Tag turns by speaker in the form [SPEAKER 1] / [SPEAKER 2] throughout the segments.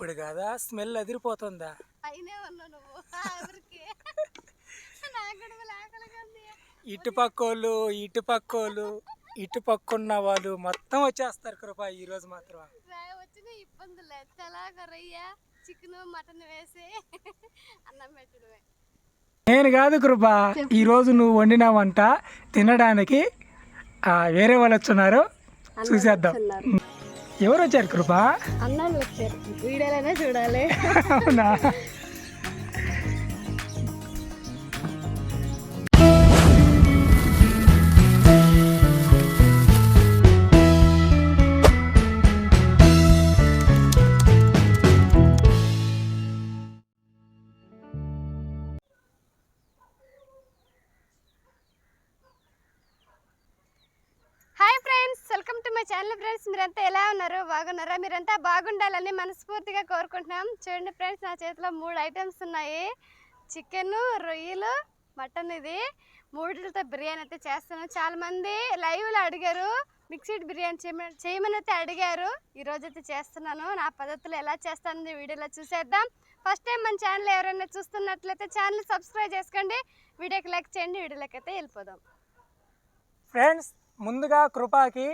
[SPEAKER 1] ఇప్పుడు కదా స్మెల్ అదిరిపోతుందా? ఇటు పక్కోళ్ళు ఇటు పక్కోళ్ళు ఇటు పక్కున్న వాళ్ళు మొత్తం వచ్చేస్తారు కృప ఈ రోజు మాత్రం.
[SPEAKER 2] వచ్చిన ఇబ్బందులు. చికెన్ మటన్ వేసి అన్నం పెట్టడమే.
[SPEAKER 1] నేను కాదు కృప ఈ రోజు నువ్వు వండిన వంట తినడానికి ఆ, వేరే వాళ్ళు వచ్చున్నారు. చూసేద్దాం. ఎవరు వచ్చారు కృప?
[SPEAKER 2] అన్నాళ్ళు వచ్చారు. వీడియోలోనే చూడాలి.
[SPEAKER 1] అవునా?
[SPEAKER 2] వెల్కమ్ ఫ్రెండ్స్ మీరంతా ఎలా ఉన్నారు? బాగున్నారా? మీరంతా బాగుండాలని మనస్ఫూర్తిగా కోరుకుంటున్నాం. చూడండి ఫ్రెండ్స్ నా చేతిలో మూడు ఐటమ్స్ ఉన్నాయి. చికెన్ రొయ్యలు మటన్ ఇది. మూడిలతో బిర్యానీ అయితే చేస్తాను చాలామంది లైవ్లో అడిగారు మిక్స్డ్ బిర్యానీ చేయమని చేయమని అయితే అడిగారు. ఈరోజు అయితే చేస్తున్నాను. నా పద్ధతులు ఎలా చేస్తాను వీడియోలో చూసేద్దాం. ఫస్ట్ టైం మన ఛానల్ ఎవరైనా చూస్తున్నట్లయితే ఛానల్ సబ్స్క్రైబ్ చేసుకోండి. వీడియోకి లైక్ చేయండి. వీడియోలోకి అయితే వెళ్ళిపోదాం.
[SPEAKER 1] ఫ్రెండ్స్ ముందుగా కృపాకి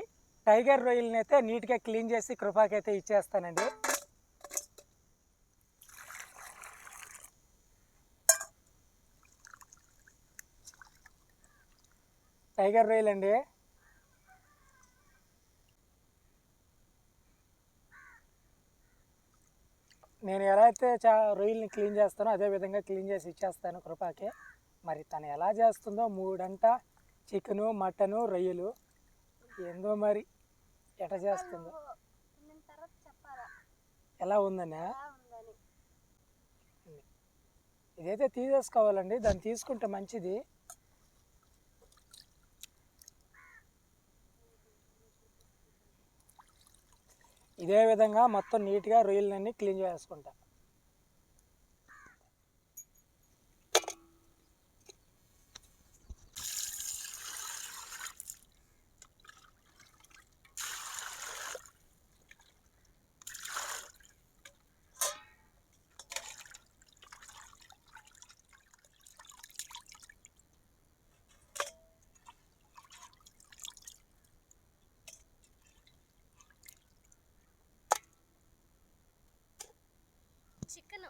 [SPEAKER 1] టైగర్ రొయ్యలని అయితే నీట్గా క్లీన్ చేసి కృపాకైతే ఇచ్చేస్తానండి. టైగర్ రొయ్యలు అండి నేను ఎలా అయితే చా రొయ్యల్ని క్లీన్ చేస్తానో అదే విధంగా క్లీన్ చేసి ఇచ్చేస్తాను కృపాకి. మరి తను ఎలా చేస్తుందో మూడంట చికెను మటను రొయ్యలు. ఏందో మరి. ఎట చేస్తుందో? ఎలా
[SPEAKER 2] ఉందని.
[SPEAKER 1] ఇదైతే తీసేసుకోవాలండి దాన్ని తీసుకుంటే మంచిది. ఇదే విధంగా మొత్తం నీట్గా రొయ్యలన్నీ క్లీన్ చేసుకుంటా
[SPEAKER 2] చికెన్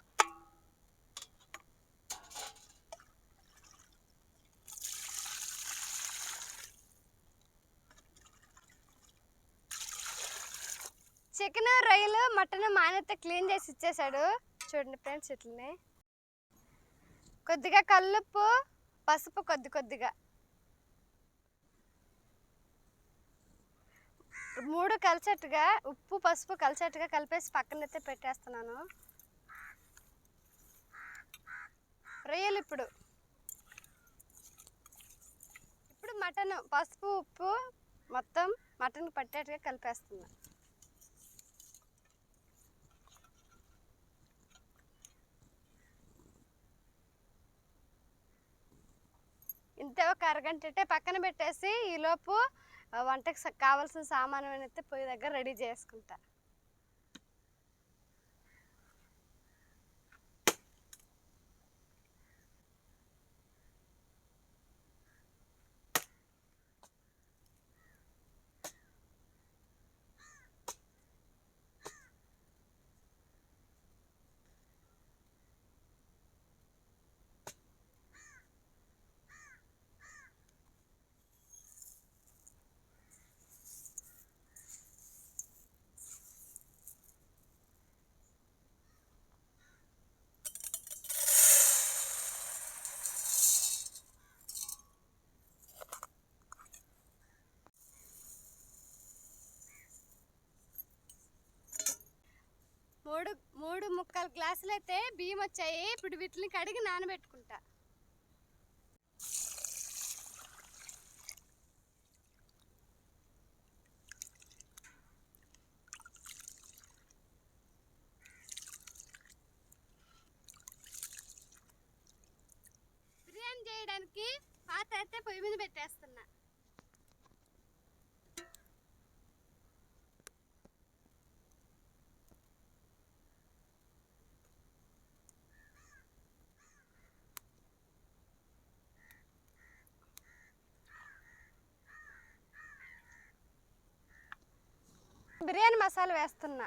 [SPEAKER 2] చికెన్ రొయ్యలు మటన్ మా క్లీన్ చేసి ఇచ్చేసాడు చూడండి ఫ్రెండ్స్ ఇట్లనే. కొద్దిగా కల్లుప్పు పసుపు కొద్ది కొద్దిగా. మూడు కలిసేట్టుగా ఉప్పు పసుపు కలిసేట్టుగా కలిపేసి పక్కనైతే పెట్టేస్తున్నాను. రొయ్యలు ఇప్పుడు. ఇప్పుడు మటన్ పసుపు ఉప్పు మొత్తం మటన్ పట్టేట్టుగా కలిపేస్తున్నాను ఒక అరగంట పక్కన పెట్టేసి ఈలోపు వంటకి కావాల్సిన సామాను అయితే పొయ్యి దగ్గర రెడీ చేసుకుంటా మూడు మూడు ముక్కలు గ్లాసులు అయితే బియ్యం వచ్చాయి ఇప్పుడు వీటిని కడిగి నానబెట్టుకుంటా బిర్యానీ చేయడానికి పాత్ర అయితే పొయ్యి మీద పెట్టేస్తున్నా బిర్యానీ మసాలా వేస్తున్నా.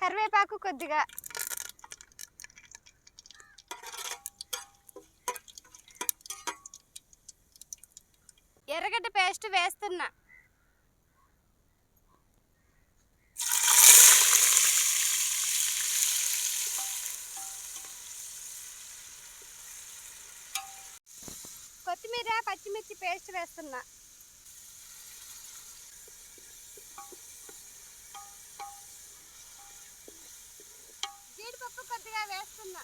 [SPEAKER 2] కరివేపాకు కొద్దిగా. ఎర్రగడ్డ పేస్ట్ వేస్తున్నా కొత్తిమీర పచ్చిమిర్చి పేస్ట్ వేస్తున్నా. జీడిపప్పు కొద్దిగా వేస్తున్నా.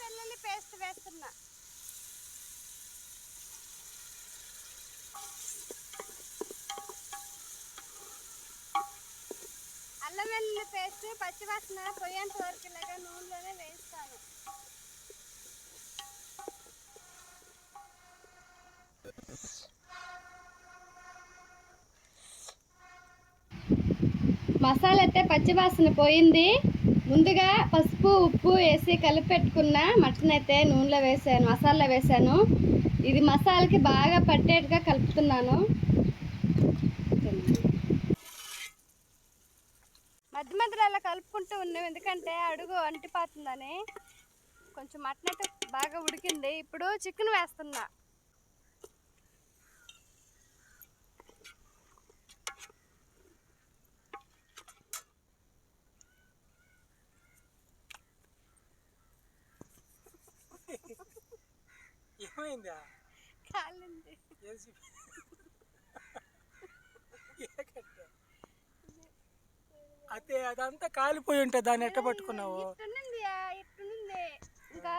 [SPEAKER 2] వెల్లుల్లి పేస్ట్ వేస్తున్నా అల్లం వెల్లుల్లి పేస్ట్ పచ్చివాసన పోయేంత వరకు ఇలాగా నూనెలోనే వేస్తాను మసాలా అయితే పచ్చివాసన పోయింది. ముందుగా పసుపు ఉప్పు వేసి కలిపి పెట్టుకున్న మటన్ అయితే నూనెలో వేసాను మసాలా వేసాను. ఇది మసాలాకి బాగా పట్టేట్టుగా కలుపుతున్నాను మధ్య మధ్యలో అలా కలుపుకుంటూ ఉన్నాం. ఎందుకంటే అడుగు అంటిపోతుందని కొంచెం మటన్ అయితే బాగా ఉడికింది. ఇప్పుడు చికెన్ వేస్తున్నా.
[SPEAKER 1] ఏమైందా?
[SPEAKER 2] కాలింది.
[SPEAKER 1] అదే అదంతా కాలిపోయి ఉంటే దాన్ని ఎట్ట పట్టుకున్నావు?
[SPEAKER 2] ఇట్టునుంది ఇట్టునుంది ఇంకా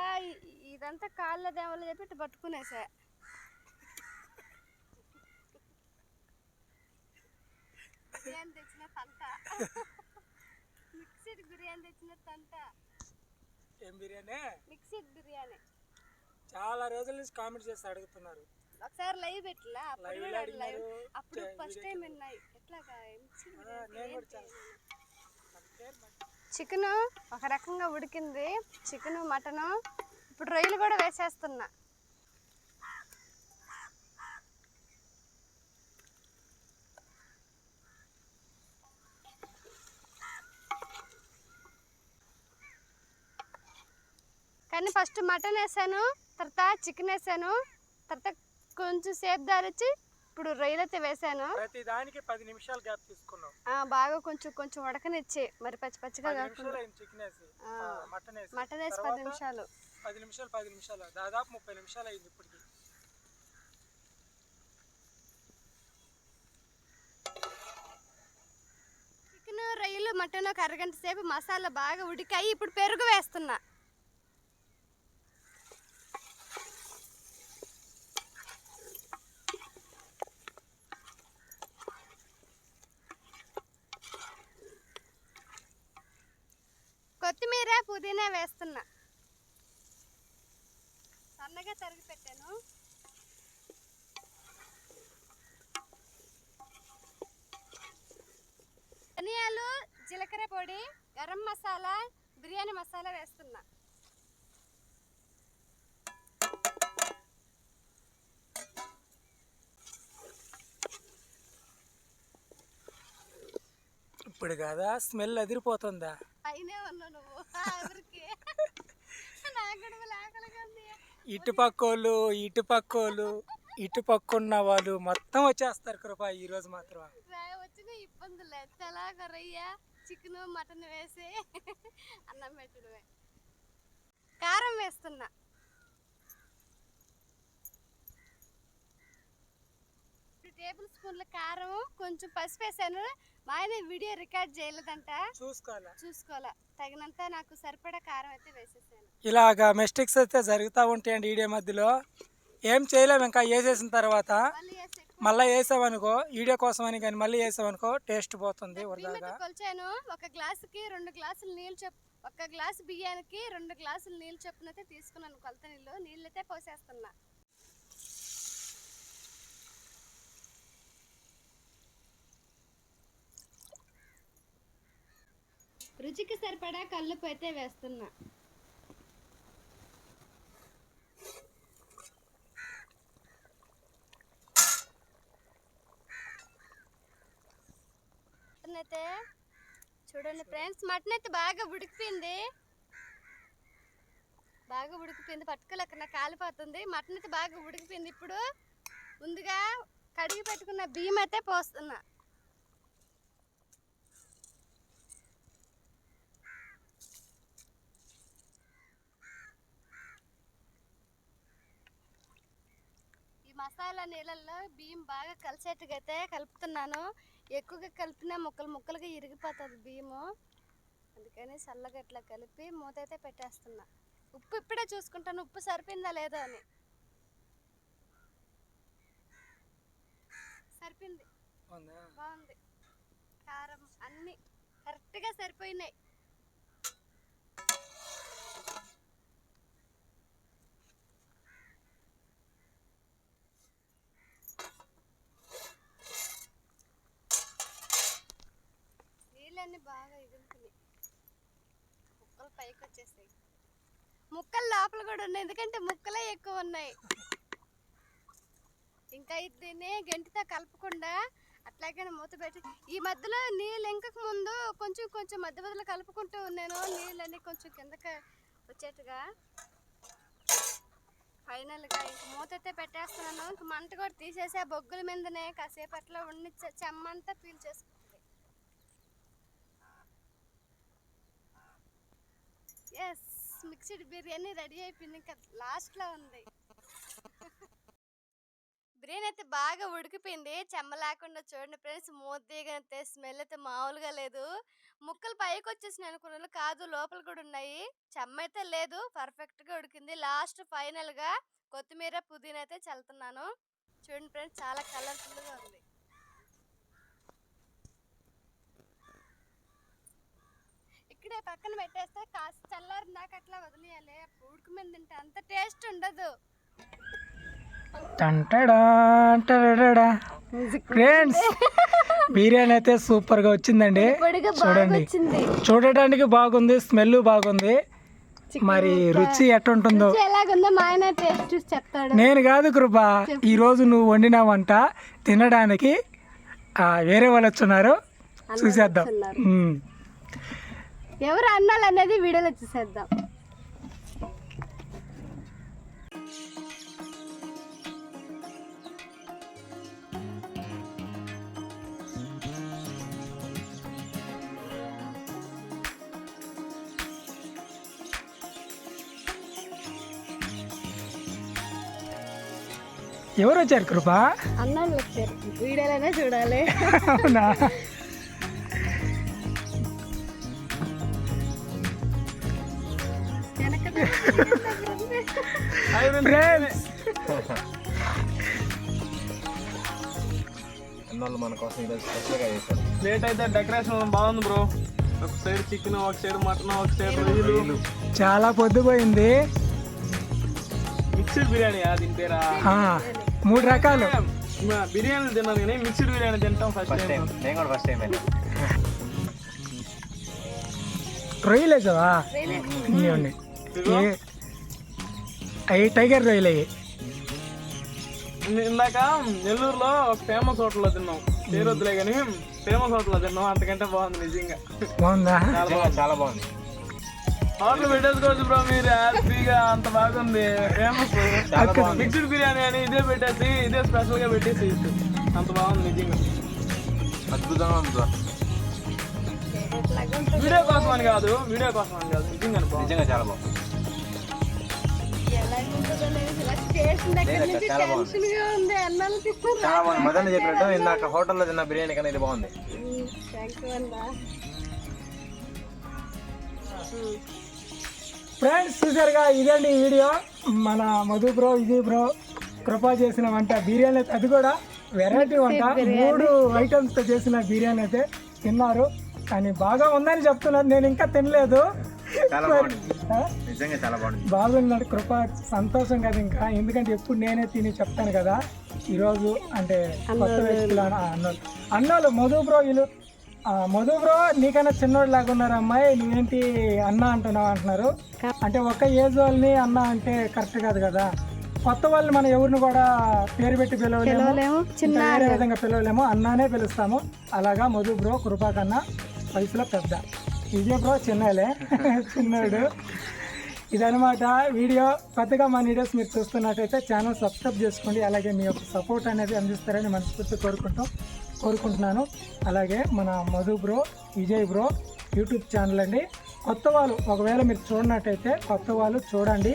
[SPEAKER 2] ఇదంతా కాళ్ళ దేవలు చెప్పి పట్టుకునేసా బిర్యానీ తెచ్చిన తంట మిక్సీడ్ బిర్యానీ తెచ్చిన తంట
[SPEAKER 1] ఏం బిర్యానీ?
[SPEAKER 2] మిక్సీడ్ బిర్యానీ.
[SPEAKER 1] చాలా రోజుల నుంచి కామెంట్ చేసి అడుగుతున్నారు.
[SPEAKER 2] ఒకసారి లైవ్ పెట్టలా అప్పుడు లైవ్ అప్పుడు ఫస్ట్ టైం విన్నాయి. ఎట్లాగా
[SPEAKER 1] నేను కూడా చాలా మన పేరు మర్చి-
[SPEAKER 2] చికెన్ ఒక రకంగా ఉడికింది. Chicken mutton. ఇప్పుడు రొయ్యలు కూడా వేసేస్తున్నా. కానీ ఫస్ట్ మటన్ వేసాను తర్వాత చికెన్ వేసాను తర్వాత కొంచెం సేపు దారిచ్చి ఇప్పుడు రొయ్యలు అయితే వేసాను.
[SPEAKER 1] ప్రతి దానికి పది నిమిషాలు గ్యాప్ తీసుకున్నాం.
[SPEAKER 2] ఆ, బాగా కొంచెం కొంచెం ఉడకనిచ్చి మరి పచ్చి పచ్చిగా
[SPEAKER 1] పది
[SPEAKER 2] కాకుండా.
[SPEAKER 1] నిమిషాలు అయింది చికెన్ వేసి
[SPEAKER 2] ఆ.
[SPEAKER 1] మటన్ వేసి.
[SPEAKER 2] మటన్ వేసి పది
[SPEAKER 1] తర్వాత
[SPEAKER 2] నిమిషాలు.
[SPEAKER 1] పది నిమిషాలు పది నిమిషాలు. దాదాపు ముప్పై నిమిషాలు అయింది ఇప్పటికి.
[SPEAKER 2] చికెన్ రొయ్యలు మటన్ ఒక అరగంట సేపు మసాలా బాగా ఉడికాయి. ఇప్పుడు పెరుగు వేస్తున్నా. కొత్తిమీర పుదీనా వేస్తున్నా. సన్నగా తరిగి పెట్టాను. ధనియాలు జీలకర్ర పొడి గరం మసాలా బిర్యానీ మసాలా వేస్తున్నా.
[SPEAKER 1] ఇప్పుడు కదా స్మెల్ అదిరిపోతుందా?
[SPEAKER 2] అయినే ఉన్నా నువ్వు. ఎవరికి నాకు
[SPEAKER 1] ఇటు పక్కోళ్ళు ఇటు పక్కోళ్ళు ఇటు పక్కున్న వాళ్ళు మొత్తం వచ్చేస్తారు కృప ఈ రోజు మాత్రం.
[SPEAKER 2] వచ్చిన ఇబ్బందులు. ఎత్తలాగా రొయ్య చికెన్ మటన్ వేసి అన్నం పెట్టడమే. కారం వేస్తున్నా రెండు టేబుల్ స్పూన్ల కారం కొంచెం పసుపు వేసాను. మా ఆయన వీడియో రికార్డ్ చేయలేదంట.
[SPEAKER 1] చూసుకోవాలా?
[SPEAKER 2] చూసుకోవాలా. తగినంత నాకు సరిపడా కారం అయితే వేసేసాను.
[SPEAKER 1] ఇలాగా మిస్టేక్స్ అయితే జరుగుతూ ఉంటాయండి వీడియో మధ్యలో. ఏం చేయలేము ఇంకా వేసేసిన తర్వాత
[SPEAKER 2] మళ్ళీ వేసి
[SPEAKER 1] మళ్ళీ వేసామనుకో వీడియో కోసం అని కానీ మళ్ళీ వేసామనుకో టేస్ట్ పోతుంది
[SPEAKER 2] అయితే కొలిచాను. ఒక గ్లాసుకి రెండు గ్లాసులు నీళ్ళు చెప్ ఒక గ్లాసు బియ్యానికి రెండు గ్లాసులు నీళ్ళు చొప్పునైతే తీసుకున్నాను కొలత నీళ్ళు. నీళ్ళు అయితే పోసేస్తున్నా. రుచికి సరిపడా కల్లుపు అయితే వేస్తున్నా. మటన్ అయితే చూడండి ఫ్రెండ్స్ మటన్ అయితే బాగా ఉడికిపోయింది. బాగా ఉడికిపోయింది. పట్టుకోలేక నాకు కాలిపోతుంది. మటన్ అయితే బాగా ఉడికిపోయింది. ఇప్పుడు ముందుగా కడిగి పెట్టుకున్న బియ్యం అయితే పోస్తున్నా. మసాలా నీళ్ళల్లో బియ్యం బాగా కలిసేట్టుగా అయితే కలుపుతున్నాను. ఎక్కువగా కలిపినా ముక్కలు ముక్కలుగా ఇరిగిపోతుంది బియ్యము. అందుకని చల్లగా ఇట్లా కలిపి మూత అయితే పెట్టేస్తున్నా. ఉప్పు ఇప్పుడే చూసుకుంటాను. ఉప్పు సరిపోయిందా లేదో అని. సరిపోయింది. బాగుంది. కారం అన్నీ కరెక్ట్గా సరిపోయినాయి నీళ్ళన్నీ బాగా ఎగురుతున్నాయి ముక్కలు ముక్కలు లోపల కూడా ఉన్నాయి ఎందుకంటే ముక్కలే ఎక్కువ ఉన్నాయి. ఇంకా ఇది దీన్ని గంటితో కలపకుండా అట్లాగే మూత పెట్టి ఈ మధ్యలో నీళ్ళు ఇంకకు ముందు కొంచెం కొంచెం మధ్య మధ్యలో కలుపుకుంటూ ఉన్నాను. నీళ్ళన్నీ కొంచెం కిందకి వచ్చేట్టుగా. ఫైనల్గా ఇంక మూత అయితే పెట్టేస్తున్నాను. ఇంక మంట కూడా తీసేసి ఆ బొగ్గుల మీదనే కాసేపట్లో ఉండి చెమ్మంతా పీల్చేసుకుంది ఎస్ మిక్స్డ్ బిర్యానీ రెడీ అయిపోయింది. ఇంకా లాస్ట్లో ఉంది. బిర్యానీ అయితే బాగా ఉడికిపోయింది. చెమ్మ లేకుండా చూడండి ఫ్రెండ్స్ మూతీగా అయితే స్మెల్ అయితే మామూలుగా లేదు. ముక్కలు పైకి వచ్చేసినాయి అనుకున్నాను. కాదు లోపల కూడా ఉన్నాయి. చెమ్మ అయితే లేదు. పర్ఫెక్ట్గా ఉడికింది. లాస్ట్ ఫైనల్గా కొత్తిమీర పుదీనా అయితే చల్లుతున్నాను. చూడండి ఫ్రెండ్స్ చాలా కలర్ఫుల్గా ఉంది. ఇక్కడే పక్కన పెట్టేస్తే కాస్త చల్లారినాక అట్లా వదిలేయాలి. ఉడికి మీద తింటే అంత టేస్ట్ ఉండదు.
[SPEAKER 1] ఫ్రెండ్స్ బిర్యానీ అయితే సూపర్గా వచ్చిందండి చూడండి. చూడటానికి బాగుంది స్మెల్ బాగుంది. మరి రుచి ఎట్టుంటుందో. నేను కాదు కృప ఈ రోజు నువ్వు వండిన వంట తినడానికి వేరే వాళ్ళు వచ్చున్నారు. చూసేద్దాం.
[SPEAKER 2] ఎవరు అన్నాలు అనేది వీడియోలో చూసేద్దాం.
[SPEAKER 1] ఎవరు వచ్చారు కృప?
[SPEAKER 2] అన్నాళ్ళు వచ్చారు. వీడియోలోనే చూడాలి.
[SPEAKER 1] అవునా?
[SPEAKER 3] అన్నోళ్ళు మన కోసం ఈరోజు స్పెషల్గా చేశారు.
[SPEAKER 4] ప్లేట్ అయితే డెకరేషన్ బాగుంది బ్రో ఒక సైడ్ చికెన్ ఒక సైడ్ మటన్ ఒక సైడ్ రొయ్యలు.
[SPEAKER 1] చాలా పొద్దుపోయింది.
[SPEAKER 4] మిక్స్డ్ బిర్యానీ దీని పేరా?
[SPEAKER 1] ఆ, మూడు రకాలు.
[SPEAKER 4] బిర్యానీ తిన్నాను కానీ మిక్స్డ్ బిర్యానీ తింటాం ఫస్ట్ టైం
[SPEAKER 3] నేను కూడా ఫస్ట్ టైం
[SPEAKER 1] రొయ్యలు ఇవ్వండి అవి టైగర్ రొయ్యలు.
[SPEAKER 4] ఇందాక నెల్లూరులో ఒక ఫేమస్ హోటల్లో తిన్నాం. పేరు వద్దులే కానీ ఫేమస్ హోటల్లో తిన్నాం. అంతకంటే బాగుంది నిజంగా.
[SPEAKER 1] బాగుందా?
[SPEAKER 4] చాలా బాగుంది. హోటల్ పెట్టేసుకోవచ్చు బ్రో మీరు. హ్యాపీగా అంత బాగుంది. ఫేమస్.
[SPEAKER 3] చాలా బాగుంది.
[SPEAKER 4] మిక్స్డ్ బిర్యానీ అని ఇదే పెట్టేసి ఇదే స్పెషల్గా పెట్టేసి అంత బాగుంది నిజంగా.
[SPEAKER 3] అద్భుతంగా ఉంది
[SPEAKER 4] వీడియో కోసం అని కాదు వీడియో కోసం అని కాదు. నిజంగా
[SPEAKER 3] చాలా బాగుంది. మదన్ చెప్పినట్టు ఇందాక హోటల్లో తిన్న బిర్యానీ కన్నా ఇది బాగుంది
[SPEAKER 1] ఫ్రెండ్స్ చూసారుగా ఇదండి వీడియో. మన మధు బ్రో ఇది బ్రో కృప చేసిన వంట బిర్యానీ అది కూడా వెరైటీ వంట. మూడు ఐటమ్స్తో చేసిన బిర్యానీ అయితే తిన్నారు. కానీ బాగా ఉందని చెప్తున్నారు. నేను ఇంకా తినలేదు.
[SPEAKER 3] చాలా బాగుంది
[SPEAKER 1] ఆ?
[SPEAKER 3] నిజంగా చాలా బాగుంది
[SPEAKER 1] బాగున్నాడు కృప సంతోషం కదా ఇంకా. ఎందుకంటే ఎప్పుడు నేనే తిని చెప్తాను కదా. ఈరోజు అంటే కొత్త వ్యక్తులు అన్న- అన్నోళ్ళు అన్నోళ్ళు మధు బ్రో వీళ్ళు మధు బ్రో నీకన్నా చిన్నోడు లాగా ఉన్నారు అమ్మాయి. నువ్వేంటి అన్న అంటున్నావు అంటున్నారు. అంటే ఒక ఏజ్ వాళ్ళని అన్న అంటే కరెక్ట్ కాదు కదా. కొత్త వాళ్ళు మనం ఎవరిని కూడా పేరు పెట్టి పిలవలేము.
[SPEAKER 2] చిన్న
[SPEAKER 1] విధంగా పిలవలేము. అన్నానే పిలుస్తాము. అలాగా మధు బ్రో కృపా కన్నా వయసులో పెద్ద. విజయ్ బ్రో చిన్నలే. చిన్నోడు. ఇదనమాట వీడియో. కొత్తగా మన వీడియోస్ మీరు చూస్తున్నట్టయితే ఛానల్ సబ్స్క్రైబ్ చేసుకోండి. అలాగే మీ యొక్క సపోర్ట్ అనేది అందిస్తారని మనస్ఫూర్తి కోరుకుంటాం కోరుకుంటున్నాను. అలాగే మన Madhu bro Vijay bro YouTube channel అండి. కొత్త వాళ్ళు ఒకవేళ మీరు చూడనట్టయితే కొత్త వాళ్ళు చూడండి.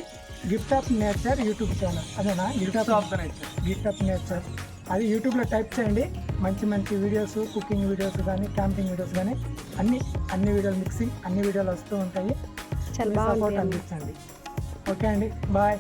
[SPEAKER 1] Gift of nature YouTube channel అదేనా? Gift of gift of nature అది యూట్యూబ్లో టైప్ చేయండి. మంచి మంచి వీడియోస్ కుకింగ్ వీడియోస్ కానీ క్యాంపింగ్ వీడియోస్ కానీ అన్ని అన్ని వీడియోలు మిక్సింగ్ అన్ని వీడియోలు వస్తూ ఉంటాయి.
[SPEAKER 2] చాలా
[SPEAKER 1] సపోర్ట్ అందించండి. ఓకే అండి. బాయ్.